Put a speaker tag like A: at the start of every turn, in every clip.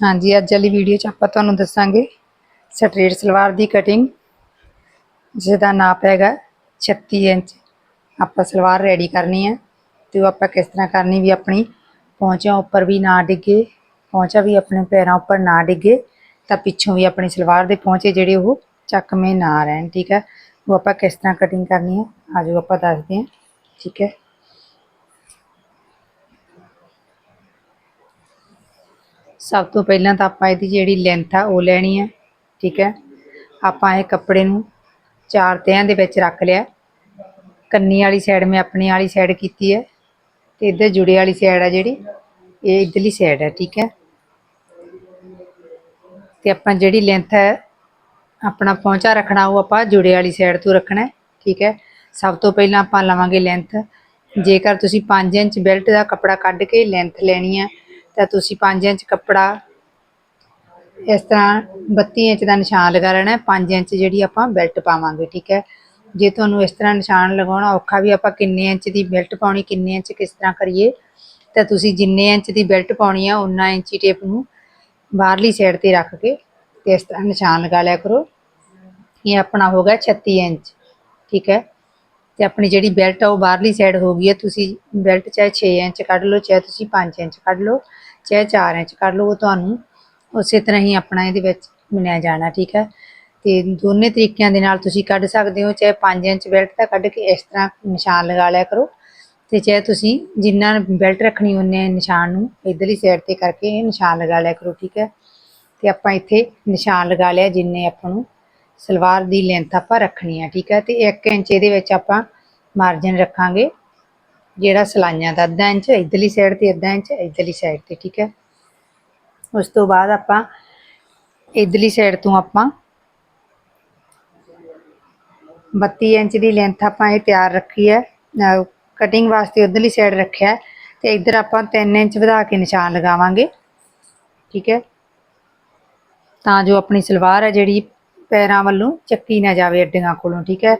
A: ਹਾਂਜੀ, ਅੱਜ ਵਾਲੀ ਵੀਡੀਓ 'ਚ ਆਪਾਂ ਤੁਹਾਨੂੰ ਦੱਸਾਂਗੇ ਸਟ੍ਰੇਟ ਸਲਵਾਰ ਦੀ ਕਟਿੰਗ ਜਿਹਦਾ ਨਾਪ ਹੈਗਾ 36 ਇੰਚ। ਆਪਾਂ ਸਲਵਾਰ ਰੈਡੀ ਕਰਨੀ ਹੈ ਤੇ ਉਹ ਆਪਾਂ ਕਿਸ ਤਰ੍ਹਾਂ ਕਰਨੀ ਵੀ ਆਪਣੀ ਪਹੁੰਚਿਆਂ ਉੱਪਰ ਵੀ ਨਾ ਡਿੱਗੇ ਪਹੁੰਚਾ ਵੀ ਆਪਣੇ ਪੈਰਾਂ ਉੱਪਰ ਨਾ ਡਿੱਗੇ, ਤਾਂ ਪਿੱਛੋਂ ਵੀ ਆਪਣੀ ਸਲਵਾਰ ਦੇ ਪਹੁੰਚੇ ਜਿਹੜੇ ਉਹ ਚੱਕਵੇਂ ਨਾ ਰਹਿਣ, ਠੀਕ ਹੈ? ਉਹ ਆਪਾਂ ਕਿਸ ਤਰ੍ਹਾਂ ਕਟਿੰਗ ਕਰਨੀ ਹੈ, ਆਜੋ ਆਪਾਂ ਦੱਸਦੇ ਹਾਂ, ਠੀਕ ਹੈ? ਸਭ ਤੋਂ ਪਹਿਲਾਂ ਤਾਂ ਆਪਾਂ ਇਹਦੀ ਜਿਹੜੀ ਲੈਂਥ ਆ ਉਹ ਲੈਣੀ ਹੈ ਠੀਕ ਹੈ। ਆਪਾਂ ਇਹ ਕੱਪੜੇ ਨੂੰ ਚਾਰ ਤਿਆਂ ਦੇ ਵਿੱਚ ਰੱਖ ਲਿਆ। ਕੰਨੀ ਵਾਲੀ ਸਾਈਡ ਮੈਂ ਆਪਣੀ ਵਾਲੀ ਸਾਈਡ ਕੀਤੀ ਹੈ ਤੇ ਇੱਧਰ ਜੁੜੇ ਵਾਲੀ ਸਾਈਡ ਆ ਜਿਹੜੀ, ਇਹ ਇਧਰਲੀ ਸਾਈਡ ਹੈ ਠੀਕ ਹੈ। ਤੇ ਆਪਾਂ ਜਿਹੜੀ ਲੈਂਥ ਹੈ, ਆਪਣਾ ਪਹੁੰਚਾ ਰੱਖਣਾ, ਉਹ ਆਪਾਂ ਜੁੜੇ ਵਾਲੀ ਸਾਈਡ ਤੋਂ ਰੱਖਣਾ ਠੀਕ ਹੈ। ਸਭ ਤੋਂ ਪਹਿਲਾਂ ਆਪਾਂ ਲਵਾਂਗੇ ਲੈਂਥ ਜੇਕਰ ਤੁਸੀਂ 5 ਇੰਚ ਬੈਲਟ ਦਾ ਕੱਪੜਾ ਕੱਢ ਕੇ ਲੈਂਥ ਲੈਣੀ ਹੈ ਤਾਂ ਤੁਸੀਂ 5 ਇੰਚ ਕੱਪੜਾ ਇਸ ਤਰ੍ਹਾਂ 32 ਇੰਚ ਦਾ ਨਿਸ਼ਾਨ ਲਗਾ ਲੈਣਾ ਹੈ 5 ਇੰਚ ਜਿਹੜੀ ਆਪਾਂ ਬੈਲਟ ਪਾਵਾਂਗੇ, ਠੀਕ ਹੈ? ਜੇ ਤੁਹਾਨੂੰ ਇਸ ਤਰ੍ਹਾਂ ਨਿਸ਼ਾਨ ਲਗਾਉਣਾ ਔਖਾ ਵੀ ਆਪਾਂ ਕਿੰਨੇ ਇੰਚ ਦੀ ਬੈਲਟ ਪਾਉਣੀ, ਕਿੰਨੇ ਇੰਚ ਕਿਸ ਤਰ੍ਹਾਂ ਕਰੀਏ, ਤਾਂ ਤੁਸੀਂ ਜਿੰਨੇ ਇੰਚ ਦੀ ਬੈਲਟ ਪਾਉਣੀ ਆ ਉਨਾ ਇੰਚੀ ਟੇਪ ਨੂੰ ਬਾਹਰਲੀ ਸਾਈਡ ਤੇ ਰੱਖ ਕੇ ਤੇ ਇਸ ਤਰ੍ਹਾਂ ਨਿਸ਼ਾਨ ਲਗਾ ਲਿਆ ਕਰੋ। ਇਹ ਆਪਣਾ ਹੋ ਗਿਆ 36 ਇੰਚ, ਠੀਕ ਹੈ? ਤੇ ਆਪਣੀ ਜਿਹੜੀ ਬੈਲਟ ਆ, ਉਹ ਬਾਹਰਲੀ ਸਾਈਡ ਹੋ ਗਈ ਹੈ, ਤੁਸੀਂ ਬੈਲਟ ਚਾਹੇ 6 ਇੰਚ ਕੱਢ ਲਓ, ਚਾਹੇ ਤੁਸੀਂ 5 ਇੰਚ ਕੱਢ ਲਓ। ਚਾਹੇ 4 ਇੰਚ ਕੱਢ ਲਓ, ਉਹ ਤੁਹਾਨੂੰ ਉਸੇ ਤਰ੍ਹਾਂ ਹੀ ਆਪਣਾ ਇਹਦੇ ਵਿੱਚ ਮਿਲਿਆ ਜਾਣਾ, ਠੀਕ ਹੈ? ਤੇ ਦੋਨੇ ਤਰੀਕਿਆਂ ਦੇ ਨਾਲ ਤੁਸੀਂ ਕੱਢ ਸਕਦੇ ਹੋ, ਚਾਹੇ 5 ਇੰਚ ਬੈਲਟ ਦਾ ਕੱਢ ਕੇ ਇਸ ਤਰ੍ਹਾਂ ਨਿਸ਼ਾਨ ਲਗਾ ਲਿਆ ਕਰੋ ਤੇ ਚਾਹੇ ਤੁਸੀਂ ਜਿੰਨਾ ਬੈਲਟ ਰੱਖਣੀ ਉਹਨੇ ਨਿਸ਼ਾਨ ਨੂੰ ਇਧਰਲੀ ਸਾਈਡ ਤੇ ਕਰਕੇ ਇਹ ਨਿਸ਼ਾਨ ਲਗਾ ਲਿਆ ਕਰੋ, ਠੀਕ ਹੈ? ਤੇ ਆਪਾਂ ਇੱਥੇ ਨਿਸ਼ਾਨ ਲਗਾ ਲਿਆ ਜਿੰਨੇ ਆਪਾਂ ਨੂੰ ਸਲਵਾਰ ਦੀ ਲੈਂਥ ਆਪਾਂ ਰੱਖਣੀ ਹੈ, ਠੀਕ ਹੈ? ਤੇ 1 ਇੰਚ ਇਹਦੇ ਵਿੱਚ ਆਪਾਂ ਮਾਰਜਨ ਰੱਖਾਂਗੇ। ਜਿਹੜਾ ਸਲਾਈਆਂ ਦਾ ਅੱਧਾ ਇੰਚ, ਇਧਰਲੀ ਸਾਈਡ ਤੇ ਅੱਧਾ ਇੰਚ, ਇਧਰਲੀ ਸਾਈਡ ਤੇ, ਠੀਕ ਹੈ? ਉਸ ਤੋਂ ਬਾਅਦ ਆਪਾਂ ਇਧਰਲੀ ਸਾਈਡ ਤੋਂ ਆਪਾਂ 32 ਇੰਚ ਦੀ ਲੈਂਥ ਆਪਾਂ ਇਹ ਤਿਆਰ ਰੱਖੀ ਹੈ। ਕਟਿੰਗ ਵਾਸਤੇ ਉਧਰਲੀ ਸਾਈਡ ਰੱਖਿਆ ਹੈ ਤੇ ਇੱਧਰ ਆਪਾਂ 3 ਇੰਚ ਵਧਾ ਕੇ ਨਿਸ਼ਾਨ ਲਗਾਵਾਂਗੇ, ਠੀਕ ਹੈ? ਤਾਂ ਜੋ ਆਪਣੀ ਸਲਵਾਰ ਹੈ ਜਿਹੜੀ ਪੈਰਾਂ ਵੱਲੋਂ ਚੱਕੀ ਨਾ ਜਾਵੇ ਅੱਡੀਆਂ ਕੋਲੋਂ, ਠੀਕ ਹੈ?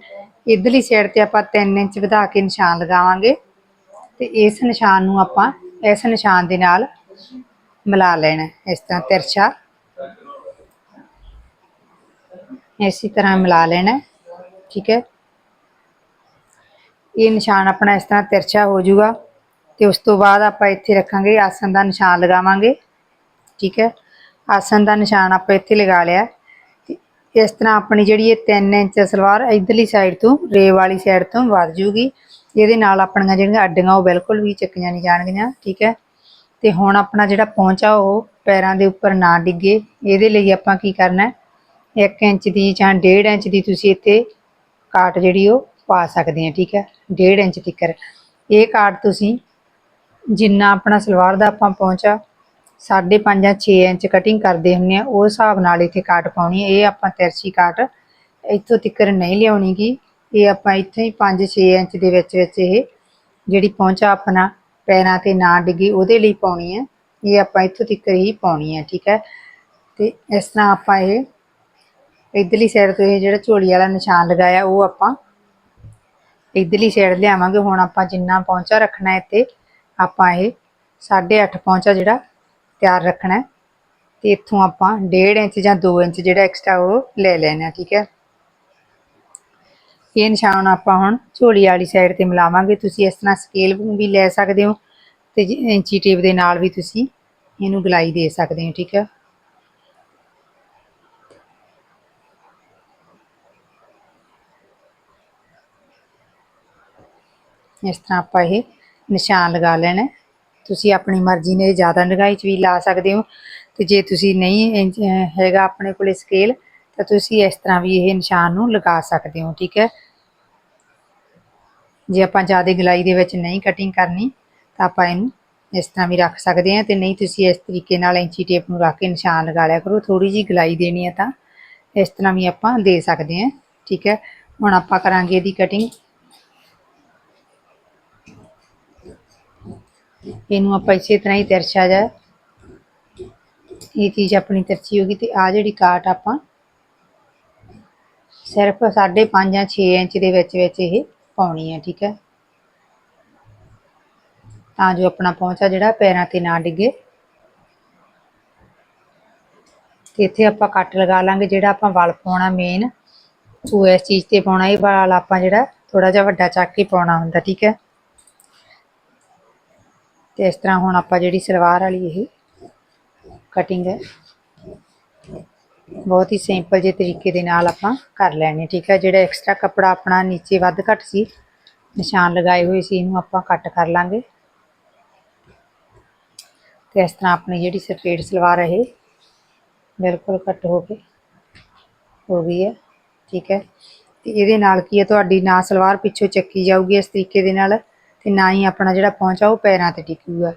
A: ਇਧਰਲੀ ਸਾਈਡ ਤੇ ਆਪਾਂ 3 ਇੰਚ ਵਧਾ ਕੇ ਨਿਸ਼ਾਨ ਲਗਾਵਾਂਗੇ। ਤੇ ਇਸ ਨਿਸ਼ਾਨ ਨੂੰ ਆਪਾਂ ਇਸ ਨਿਸ਼ਾਨ ਦੇ ਨਾਲ ਮਿਲਾ ਲੈਣਾ ਇਸ ਤਰ੍ਹਾਂ ਤਿਰਛਾ। ਇਸੇ ਤਰ੍ਹਾਂ ਮਿਲਾ ਲੈਣਾ ਠੀਕ ਹੈ। ਇਹ ਨਿਸ਼ਾਨ ਆਪਣਾ ਇਸ ਤਰ੍ਹਾਂ ਤਿਰਛਾ ਹੋ ਜਾਊਗਾ ਤੇ ਉਸ ਤੋਂ ਬਾਅਦ ਆਪਾਂ ਇੱਥੇ ਰੱਖਾਂਗੇ ਆਸਨ ਦਾ ਨਿਸ਼ਾਨ ਲਗਾਵਾਂਗੇ, ਠੀਕ ਹੈ। ਆਸਨ ਦਾ ਨਿਸ਼ਾਨ ਆਪਾਂ ਇੱਥੇ ਲਗਾ ਲਿਆ ਇਸ ਤਰ੍ਹਾਂ ਆਪਣੀ ਜਿਹੜੀ ਇਹ 3 ਇੰਚ ਸਲਵਾਰ ਇਧਰਲੀ ਸਾਈਡ ਤੋਂ ਰੇਵ ਵਾਲੀ ਸਾਈਡ ਤੋਂ ਵੱਧ ਜੂਗੀ ਇਹਦੇ ਨਾਲ ਆਪਣੀਆਂ ਜਿਹੜੀਆਂ ਅੱਡੀਆਂ ਉਹ ਬਿਲਕੁਲ ਵੀ ਚੱਕੀਆਂ ਨਹੀਂ ਜਾਣਗੀਆਂ, ਠੀਕ ਹੈ? ਤੇ ਹੁਣ ਆਪਣਾ ਜਿਹੜਾ ਪਹੁੰਚਾ ਉਹ ਪੈਰਾਂ ਦੇ ਉੱਪਰ ਨਾ ਡਿੱਗੇ, ਇਹਦੇ ਲਈ ਆਪਾਂ ਕੀ ਕਰਨਾ ਹੈ? 1 ਇੰਚ ਦੀ ਜਾਂ 1.5 ਇੰਚ ਦੀ ਤੁਸੀਂ ਇੱਥੇ ਕਾਟ ਜਿਹੜੀ ਉਹ ਪਾ ਸਕਦੇ ਆ ਠੀਕ ਹੈ? 1.5 ਇੰਚ ਤੱਕਰ। ਇਹ ਕਾਟ ਤੁਸੀਂ ਜਿੰਨਾ ਆਪਣਾ ਸਲਵਾਰ ਦਾ ਆਪਾਂ ਪਹੁੰਚਾ 5.5 ਜਾਂ 6 ਇੰਚ ਕਟਿੰਗ ਕਰਦੇ ਹੁੰਨੇ ਆ ਉਹ ਹਿਸਾਬ ਨਾਲ ਇੱਥੇ ਕਾਟ ਪਾਉਣੀ ਹੈ। ਇਹ ਆਪਾਂ ਤਿਰਛੀ ਕਾਟ ਇੱਥੋਂ ਤੱਕਰ ਨਹੀਂ ਲਿਆਉਣੀਗੀ। ਇਹ ਆਪਾਂ ਇੱਥੇ ਹੀ 5-6 ਇੰਚ ਦੇ ਵਿੱਚ ਵਿੱਚ ਇਹ ਜਿਹੜੀ ਪਹੁੰਚਾ ਆਪਣਾ ਪੈਰਾਂ ਤੇ ਨਾ ਡਿੱਗੀ, ਉਹਦੇ ਲਈ ਪਾਉਣੀ ਹੈ। ਇਹ ਆਪਾਂ ਇੱਥੋਂ ਤੱਕ ਹੀ ਪਾਉਣੀ ਹੈ, ਠੀਕ ਹੈ। ਤੇ ਇਸ ਤਰ੍ਹਾਂ ਆਪਾਂ ਇਹ ਇਧਰਲੀ ਸਾਈਡ ਤੋਂ ਇਹ ਜਿਹੜਾ ਝੋਲੀ ਵਾਲਾ ਨਿਸ਼ਾਨ ਲਗਾਇਆ, ਉਹ ਆਪਾਂ ਇਧਰਲੀ ਸਾਈਡ ਲਿਆਵਾਂਗੇ। ਹੁਣ ਆਪਾਂ ਜਿੰਨਾ ਪਹੁੰਚਾ ਰੱਖਣਾ ਹੈ ਇੱਥੇ, ਆਪਾਂ ਇਹ 8.5 ਪਹੁੰਚਾ ਜਿਹੜਾ ਤਿਆਰ ਰੱਖਣਾ ਹੈ। ਤੇ ਇੱਥੋਂ ਆਪਾਂ 1.5 ਇੰਚ ਜਾਂ 2 ਇੰਚ ਜਿਹੜਾ ਐਕਸਟਰਾ ਉਹ ਲੈ ਲੈਣਾ, ਠੀਕ ਹੈ। ਇਹ ਨਿਸ਼ਾਨ ਆਪਾਂ ਹੁਣ ਝੋਲੀ ਵਾਲੀ ਸਾਈਡ ਤੇ ਮਿਲਾਵਾਂਗੇ। ਤੁਸੀਂ ਇਸ ਤਰ੍ਹਾਂ ਸਕੇਲ ਵੀ ਲੈ ਸਕਦੇ ਹੋ ਤੇ ਜੀ ਇੰਚੀ ਟੇਪ ਦੇ ਨਾਲ ਵੀ ਤੁਸੀਂ ਇਹਨੂੰ ਗਲਾਈ ਦੇ ਸਕਦੇ ਹੋ, ਠੀਕ ਹੈ ਇਸ ਤਰ੍ਹਾਂ ਆਪਾਂ ਇਹ ਨਿਸ਼ਾਨ ਲਗਾ ਲੈਣਾ। ਤੁਸੀਂ ਆਪਣੀ ਮਰਜ਼ੀ ਨੇ ਜ਼ਿਆਦਾ ਡੂੰਘਾਈ ਚ ਵੀ ਲਾ ਸਕਦੇ ਹੋ ਤੇ ਜੇ ਤੁਸੀਂ ਨਹੀਂ ਇੰਚ- ਹੈਗਾ ਆਪਣੇ ਕੋਲੇ ਸਕੇਲ ਤਾਂ ਤੁਸੀਂ ਇਸ ਤਰ੍ਹਾਂ ਵੀ ਇਹ ਨਿਸ਼ਾਨ ਨੂੰ ਲਗਾ ਸਕਦੇ ਹੋ, ਠੀਕ ਹੈ ਜੇ ਆਪਾਂ ਜ਼ਿਆਦਾ ਗਲਾਈ ਦੇ ਵਿੱਚ ਨਹੀਂ ਕਟਿੰਗ ਕਰਨੀ, ਤਾਂ ਆਪਾਂ ਇਹਨੂੰ ਇਸ ਤਰ੍ਹਾਂ ਵੀ ਰੱਖ ਸਕਦੇ ਹਾਂ ਤੇ ਨਹੀਂ ਤੁਸੀਂ ਇਸ ਤਰੀਕੇ ਨਾਲ ਇੰਚੀ ਟੇਪ ਨੂੰ ਰੱਖ ਕੇ ਨਿਸ਼ਾਨ ਲਗਾ ਲਿਆ ਕਰੋ। ਥੋੜੀ ਜੀ ਗਲਾਈ ਦੇਣੀ ਹੈ ਤਾਂ ਇਸ ਤਰ੍ਹਾਂ ਵੀ ਆਪਾਂ ਦੇ ਸਕਦੇ ਹਾਂ। ਠੀਕ ਹੈ, ਹੁਣ ਆਪਾਂ ਕਰਾਂਗੇ ਇਹਦੀ ਕਟਿੰਗ ਇਹਨੂੰ ਆਪਾਂ ਇਸੇ ਤਰ੍ਹਾਂ ਹੀ ਤਿਰਛਾ ਜਾ ਇਹ ਚੀਜ਼ ਆਪਣੀ ਤਿਰਛੀ ਹੋ ਗਈ ਤੇ ਆ ਜਿਹੜੀ ਕਾਟ ਆਪਾਂ ਸਿਰਫ 5.5 ਜਾਂ 6 ਇੰਚ ਦੇ ਵਿੱਚ ਵਿੱਚ ਇਹ ਪਾਉਣੀ ਹੈ, ਠੀਕ ਹੈ। ਤਾਂ ਜੋ ਆਪਣਾ ਪਹੁੰਚਾ ਜਿਹੜਾ ਪੈਰਾਂ ਤੇ ਨਾ ਡਿੱਗੇ। ਤੇ ਇੱਥੇ ਆਪਾਂ ਕੱਟ ਲਗਾ ਲਾਂਗੇ ਜਿਹੜਾ ਆਪਾਂ ਵਲ ਪਾਉਣਾ ਮੇਨ ਉਹ ਇਸ ਚੀਜ਼ ਤੇ ਪਾਉਣਾ, ਇਹ ਵਾਲ ਆਪਾਂ ਜਿਹੜਾ ਥੋੜਾ ਜਿਹਾ ਵੱਡਾ ਚੱਕ ਕੇ ਪਾਉਣਾ ਹੁੰਦਾ, ਠੀਕ ਹੈ। ਤੇ ਇਸ ਤਰ੍ਹਾਂ ਹੁਣ ਆਪਾਂ ਜਿਹੜੀ ਸਲਵਾਰ ਵਾਲੀ ਇਹ ਕਟਿੰਗ ਹੈ ਬਹੁਤ ਹੀ ਸਿੰਪਲ ਜਿਹੇ ਤਰੀਕੇ ਦੇ ਨਾਲ ਆਪਾਂ ਕਰ ਲੈਣੇ ਠੀਕ ਹੈ ਜਿਹੜਾ ਐਕਸਟਰਾ ਕੱਪੜਾ ਆਪਣਾ ਨੀਚੇ ਵੱਧ ਘੱਟ ਸੀ, ਨਿਸ਼ਾਨ ਲਗਾਏ ਹੋਏ ਸੀ, ਇਹਨੂੰ ਆਪਾਂ ਕੱਟ ਕਰ ਲਾਂਗੇ। ਤੇ ਇਸ ਤਰ੍ਹਾਂ ਆਪਣੀ ਜਿਹੜੀ ਸਫੇਦ ਸਲਵਾਰ ਹੈ ਇਹ ਬਿਲਕੁਲ ਕੱਟ ਹੋ ਕੇ ਹੋ ਗਈ ਹੈ ਠੀਕ ਹੈ ਤੇ ਇਹਦੇ ਨਾਲ ਕੀ ਹੈ ਤੁਹਾਡੀ ਨਾ ਸਲਵਾਰ ਪਿੱਛੋਂ ਚੱਕੀ ਜਾਊਗੀ ਇਸ ਤਰੀਕੇ ਦੇ ਨਾਲ ਤੇ ਨਾ ਹੀ ਆਪਣਾ ਜਿਹੜਾ ਪਹੁੰਚਾ ਉਹ ਪੈਰਾਂ ਤੇ ਟਿਕੂਗਾ।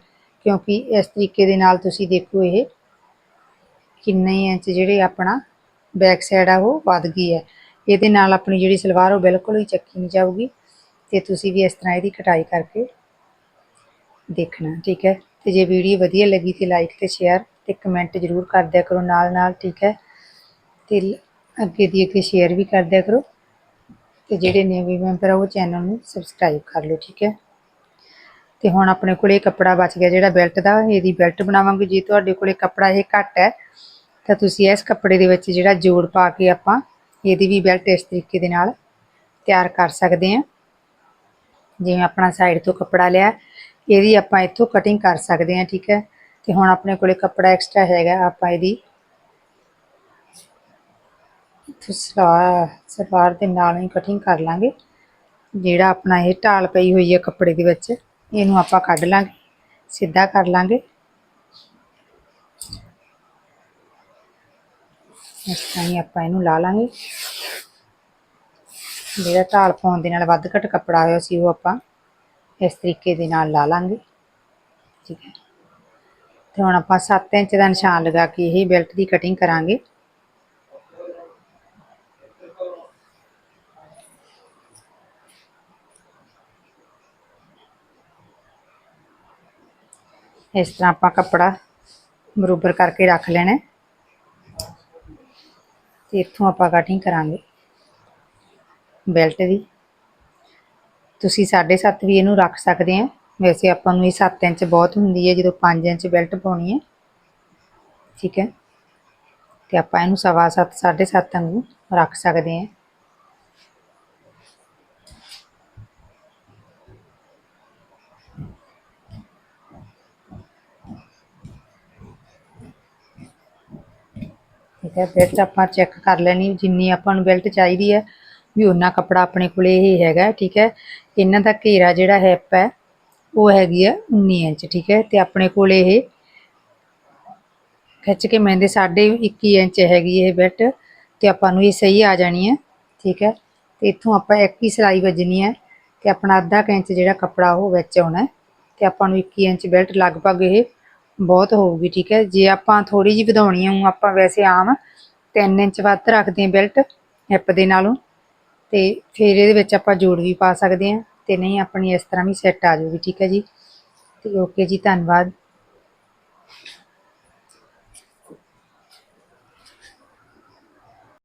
A: ਕਿਉਂਕਿ ਇਸ ਤਰੀਕੇ ਦੇ ਨਾਲ ਤੁਸੀਂ ਦੇਖੋ ਇਹ ਕਿੰਨੇ ਇੰਚ ਜਿਹੜੇ ਆਪਣਾ ਬੈਕ ਸਾਈਡ ਆ ਉਹ ਵੱਧ ਗਈ ਹੈ। ਇਹਦੇ ਨਾਲ ਆਪਣੀ ਜਿਹੜੀ ਸਲਵਾਰ ਉਹ ਬਿਲਕੁਲ ਹੀ ਚੱਕੀ ਨਹੀਂ ਜਾਊਗੀ ਤੇ ਤੁਸੀਂ ਵੀ ਇਸ ਤਰ੍ਹਾਂ ਇਹਦੀ ਕਟਾਈ ਕਰਕੇ ਦੇਖਣਾ, ਠੀਕ ਹੈ? ਤੇ ਜੇ ਵੀਡੀਓ ਵਧੀਆ ਲੱਗੀ ਤੇ ਲਾਈਕ ਤੇ ਸ਼ੇਅਰ ਤੇ ਕਮੈਂਟ ਜ਼ਰੂਰ ਕਰ ਦਿਆ ਕਰੋ ਨਾਲ ਨਾਲ, ਠੀਕ ਹੈ? ਤੇ ਅੱਗੇ ਦੀ ਅੱਗੇ ਸ਼ੇਅਰ ਵੀ ਕਰ ਦਿਆ ਕਰੋ ਤੇ ਜਿਹੜੇ ਨਵੇਂ ਮੈਂਬਰ ਆ ਉਹ ਚੈਨਲ ਨੂੰ ਸਬਸਕ੍ਰਾਈਬ ਕਰ ਲਓ, ਠੀਕ ਹੈ? ਤੇ ਹੁਣ ਆਪਣੇ ਕੋਲੇ ਕੱਪੜਾ ਬਚ ਗਿਆ ਜਿਹੜਾ ਬੈਲਟ ਦਾ, ਇਹਦੀ ਬੈਲਟ ਬਣਾਵਾਂਗੇ। ਜੇ ਤੁਹਾਡੇ ਕੋਲੇ ਕੱਪੜਾ ਇਹ ਘੱਟ ਹੈ, ਤਾਂ ਤੁਸੀਂ ਇਸ ਕੱਪੜੇ ਦੇ ਵਿੱਚ ਜਿਹੜਾ ਜੋੜ ਪਾ ਕੇ ਆਪਾਂ ਇਹਦੀ ਵੀ ਬੈਲਟ ਇਸ ਤਰੀਕੇ ਦੇ ਨਾਲ ਤਿਆਰ ਕਰ ਸਕਦੇ ਹਾਂ। ਜਿਵੇਂ ਆਪਣਾ ਸਾਈਡ ਤੋਂ ਕੱਪੜਾ ਲਿਆ, ਇਹਦੀ ਆਪਾਂ ਇੱਥੋਂ ਕਟਿੰਗ ਕਰ ਸਕਦੇ ਹਾਂ, ਠੀਕ ਹੈ। ਤੇ ਹੁਣ ਆਪਣੇ ਕੋਲੇ ਕੱਪੜਾ ਐਕਸਟਰਾ ਹੈਗਾ, ਆਪਾਂ ਇਹਦੀ ਇੱਥੋਂ ਸਲਵਾਰ ਸਲਵਾਰ ਦੇ ਨਾਲ ਹੀ ਕਟਿੰਗ ਕਰ ਲਾਂਗੇ। ਜਿਹੜਾ ਆਪਣਾ ਇਹ ਢਾਲ ਪਈ ਹੋਈ ਹੈ ਕੱਪੜੇ ਦੇ ਵਿੱਚ। ਇਹਨੂੰ ਆਪਾਂ ਕੱਢ ਲਾਂਗੇ, ਸਿੱਧਾ ਕਰ ਲਾਂਗੇ। ਇਸ ਤਰ੍ਹਾਂ ਹੀ ਆਪਾਂ ਇਹਨੂੰ ਲਾ ਲਾਂਗੇ। ਜਿਹੜਾ ਢਾਲ ਪਾਉਣ ਦੇ ਨਾਲ ਵੱਧ ਘੱਟ ਕੱਪੜਾ ਹੋਇਆ ਸੀ, ਉਹ ਆਪਾਂ ਇਸ ਤਰੀਕੇ ਦੇ ਨਾਲ ਲਾ ਲਾਂਗੇ। ਠੀਕ ਹੈ। ਤੇ ਹੁਣ ਆਪਾਂ 7 ਇੰਚ ਦਾ ਨਿਸ਼ਾਨ ਲਗਾ ਕੇ ਇਹ ਬੈਲਟ ਦੀ ਕਟਿੰਗ ਕਰਾਂਗੇ। ਇਸ ਤਰ੍ਹਾਂ ਆਪਾਂ ਕੱਪੜਾ ਬਰੋਬਰ ਕਰਕੇ ਰੱਖ ਲੈਣਾ ਹੈ। ਤੇ ਇੱਥੋਂ ਆਪਾਂ ਕਟਿੰਗ ਕਰਾਂਗੇ। ਬੈਲਟ ਦੀ। ਤੁਸੀਂ 7.5 ਵੀ ਇਹਨੂੰ ਰੱਖ ਸਕਦੇ ਆ। ਵੈਸੇ ਆਪਾਂ ਨੂੰ ਇਹ 7 ਇੰਚ ਬਹੁਤ ਹੁੰਦੀ ਹੈ, ਜਦੋਂ 5 ਇੰਚ ਬੈਲਟ ਪਾਉਣੀ ਹੈ। ਠੀਕ ਹੈ। ਤੇ ਆਪਾਂ ਇਹਨੂੰ ਸਵਾ 7 7.5 ਵਾਂਗੂ ਰੱਖ ਸਕਦੇ ਆ। ਠੀਕ ਹੈ ਬੈਲਟ ਆਪਾਂ ਚੈੱਕ ਕਰ ਲੈਣੀ ਜਿੰਨੀ ਆਪਾਂ ਨੂੰ ਬੈਲਟ ਚਾਹੀਦੀ ਹੈ, ਵੀ ਉਹਨਾਂ ਕੱਪੜਾ ਆਪਣੇ ਕੋਲੇ ਇਹ ਹੈਗਾ, ਠੀਕ ਹੈ। ਇਹਨਾਂ ਦਾ ਘੇਰਾ ਜਿਹੜਾ ਹੈਪ ਹੈ, ਉਹ ਹੈਗੀ ਆ 19 ਇੰਚ, ਠੀਕ ਹੈ, ਤੇ ਆਪਣੇ ਕੋਲ ਇਹ ਖਿੱਚ ਕੇ ਮਹਿੰਦੇ ਸਾਢੇ 21 ਇੰਚ ਹੈਗੀ ਇਹ ਬੈਲਟ ਤੇ ਆਪਾਂ ਨੂੰ ਇਹ ਸਹੀ ਆ ਜਾਣੀ ਹੈ, ਠੀਕ ਹੈ। ਤੇ ਇੱਥੋਂ ਆਪਾਂ ਇੱਕ ਹੀ ਸਿਲਾਈ ਵੱਜਣੀ ਹੈ, ਤੇ ਆਪਣਾ ਅੱਧਾ ਕੁ ਇੰਚ ਜਿਹੜਾ ਕੱਪੜਾ ਉਹ ਵਿੱਚ ਆਉਣਾ ਹੈ, ਤੇ ਆਪਾਂ ਨੂੰ 21 ਇੰਚ ਬੈਲਟ ਲਗਭਗ ਇਹ ਬਹੁਤ ਹੋਊਗੀ, ਠੀਕ ਹੈ। ਜੇ ਆਪਾਂ ਥੋੜੀ ਜਿਹੀ ਵਧਾਉਣੀ ਆ ਆਪਾਂ ਵੈਸੇ ਆਮ 3 ਇੰਚ ਵੱਧ ਰੱਖਦੇ ਹਾਂ ਬੈਲਟ, ਹਿੱਪ ਦੇ ਨਾਲੋਂ। ਤੇ ਫਿਰ ਇਹਦੇ ਵਿੱਚ ਆਪਾਂ ਜੋੜ ਵੀ ਪਾ ਸਕਦੇ ਹਾਂ ਤੇ ਨਹੀਂ, ਆਪਣੀ ਇਸ ਤਰ੍ਹਾਂ ਵੀ ਸੈੱਟ ਆ ਜਾਊਗੀ, ਠੀਕ ਹੈ ਜੀ। ਤੇ ਓਕੇ ਜੀ, ਧੰਨਵਾਦ।